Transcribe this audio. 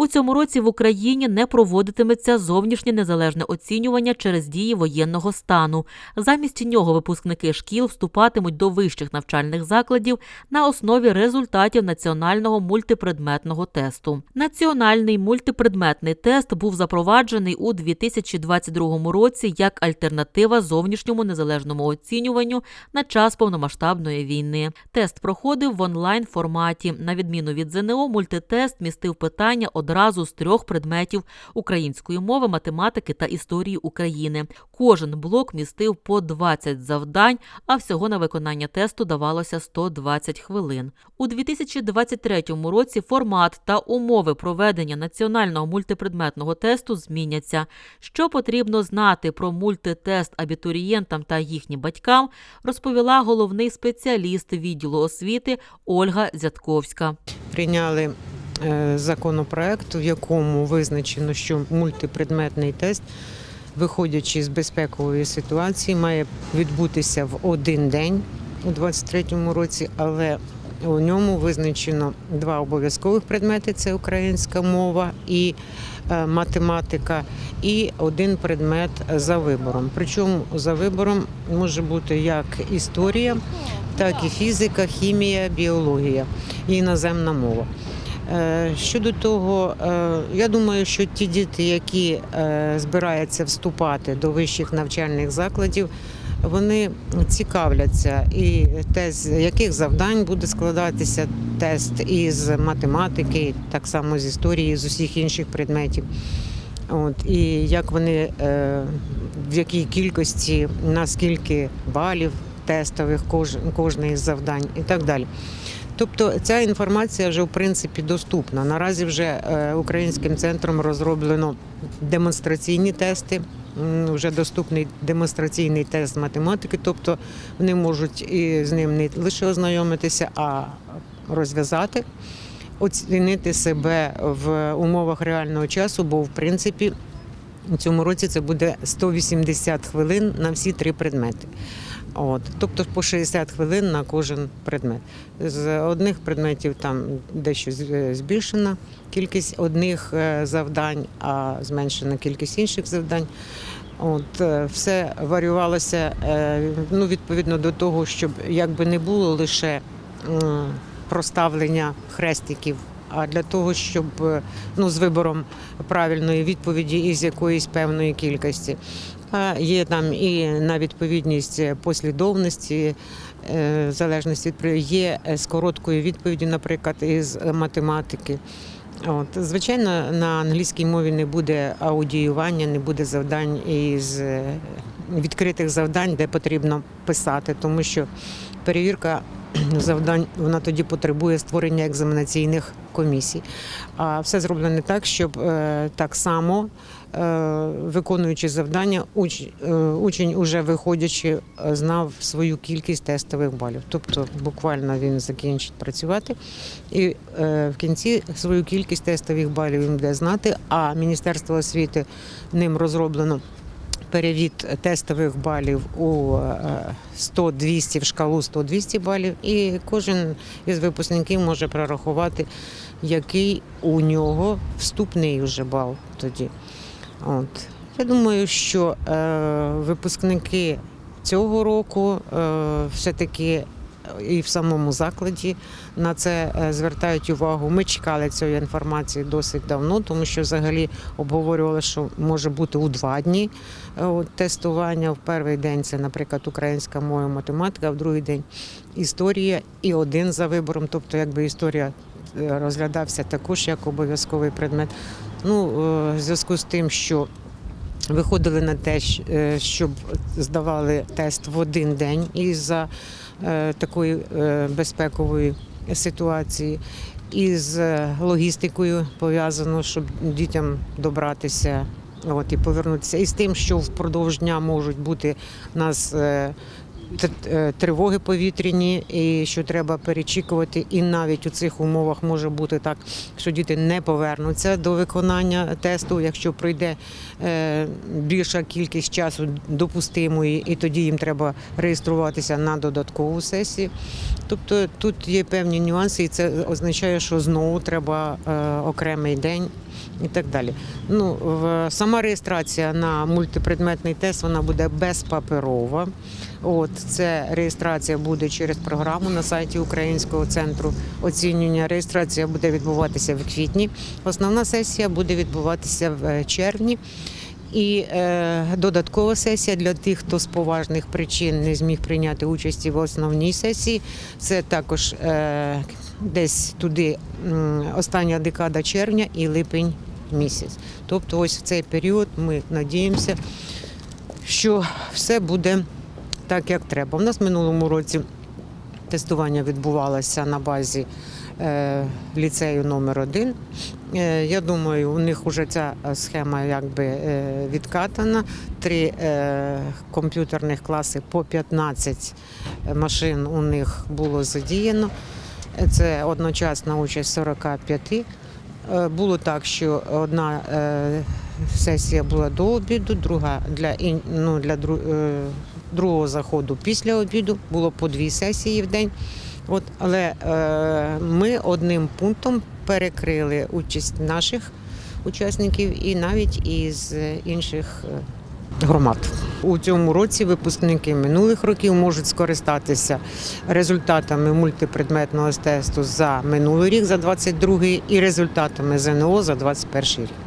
У цьому році в Україні не проводитиметься зовнішнє незалежне оцінювання через дії воєнного стану. Замість нього випускники шкіл вступатимуть до вищих навчальних закладів на основі результатів національного мультипредметного тесту. Національний мультипредметний тест був запроваджений у 2022 році як альтернатива зовнішньому незалежному оцінюванню на час повномасштабної війни. Тест проходив в онлайн форматі. На відміну від ЗНО, мультитест містив питання одразу з трьох предметів української мови, математики та історії України. Кожен блок містив по 20 завдань, а всього на виконання тесту давалося 120 хвилин. У 2023 році формат та умови проведення національного мультипредметного тесту зміняться. Що потрібно знати про мультитест абітурієнтам та їхнім батькам, розповіла головний спеціаліст відділу освіти Ольга Зятковська. прийняли законопроект, в якому визначено, що мультипредметний тест, виходячи з безпекової ситуації, має відбутися в один день у 2023 році, але у ньому визначено два обов'язкових предмети: це українська мова і е, математика, і один предмет за вибором. Причому за вибором може бути як історія, так і фізика, хімія, біологія і іноземна мова. Е, Щодо того, е, я думаю, що ті діти, які е, збираються вступати до вищих навчальних закладів, вони цікавляться і те, з яких завдань буде складатися тест із математики, так само з історії, з усіх інших предметів. От, і як вони в якій кількості, на скільки балів тестових кож, кожне із завдань і так далі. Тобто ця інформація вже в принципі доступна. Наразі вже е, українським центром розроблено демонстраційні тести. Вже доступний демонстраційний тест математики, тобто вони можуть і з ним не лише ознайомитися, а розв'язати, оцінити себе в умовах реального часу, бо в принципі у цьому році це буде 180 хвилин на всі три предмети. От, тобто по 60 хвилин на кожен предмет. З одних предметів там дещо збільшена кількість одних е, завдань, а зменшена кількість інших завдань. От е, все варіювалося е, ну, відповідно до того, щоб якби не було лише проставлення хрестиків, а для того, щоб е, ну, з вибором правильної відповіді із якоїсь певної кількості. Є там і на відповідність послідовності, е, залежності від є е, з короткою відповіддю, наприклад, із математики. От, звичайно, на англійській мові не буде аудіювання, не буде завдань із е, відкритих завдань, де потрібно писати, тому що перевірка завдань вона тоді потребує створення екзаменаційних комісій. А все зроблено так, щоб е, так само, е, виконуючи завдання, е, учень, уже виходячи, знав свою кількість тестових балів. Тобто буквально він закінчить працювати і в кінці свою кількість тестових балів він буде знати. А Міністерство освіти ним розроблено перевід тестових балів у е, 100-200 в шкалу 100-200 балів, і кожен із випускників може прорахувати, який у нього вступний вже бал тоді. От. Я думаю, що е, випускники цього року е, все-таки і в самому закладі на це е, звертають увагу. Ми чекали цієї інформації досить давно, тому що взагалі обговорювали, що може бути у два дні е, тестування. В перший день це, наприклад, українська мова, математика, в другий день історія і один за вибором. Тобто, якби історія е, розглядався також як обов'язковий предмет. Ну, в зв'язку з тим, що виходили на те, е, щоб здавали тест в один день із-за е, такої е, безпекової ситуації. Із логістикою пов'язано, щоб дітям добратися от, і повернутися. І з тим, що впродовж дня можуть бути нас тривоги повітряні, і що треба перечікувати. І навіть у цих умовах може бути так, що діти не повернуться до виконання тесту, якщо пройде е, більша кількість часу допустимої, і тоді їм треба реєструватися на додаткову сесію. Тобто тут є певні нюанси, і це означає, що знову треба е, окремий день і так далі. Ну, сама реєстрація на мультипредметний тест вона буде безпаперова. От це реєстрація буде через програму на сайті Українського центру оцінювання. Реєстрація буде відбуватися в квітні. Основна сесія буде відбуватися в е, червні. І е, додаткова сесія для тих, хто з поважних причин не зміг прийняти участі в основній сесії. Це також е, десь туди остання декада червня і липень місяць. Тобто, ось в цей період ми надіємося, що все буде так, як треба. У нас в минулому році тестування відбувалося на базі е, ліцею номер 1 Е, Я думаю, у них вже ця схема якби е, відкатана. Три комп'ютерних класи по 15 машин у них було задіяно. Це одночасна участь 45. Е, Було так, що одна е, сесія була до обіду, друга для, ну, для е, другого заходу після обіду. Було по дві сесії в день. От, але ми одним пунктом перекрили участь наших учасників і навіть із інших громад. У цьому році випускники минулих років можуть скористатися результатами мультипредметного тесту за минулий рік, за 22 і результатами ЗНО за 21 рік.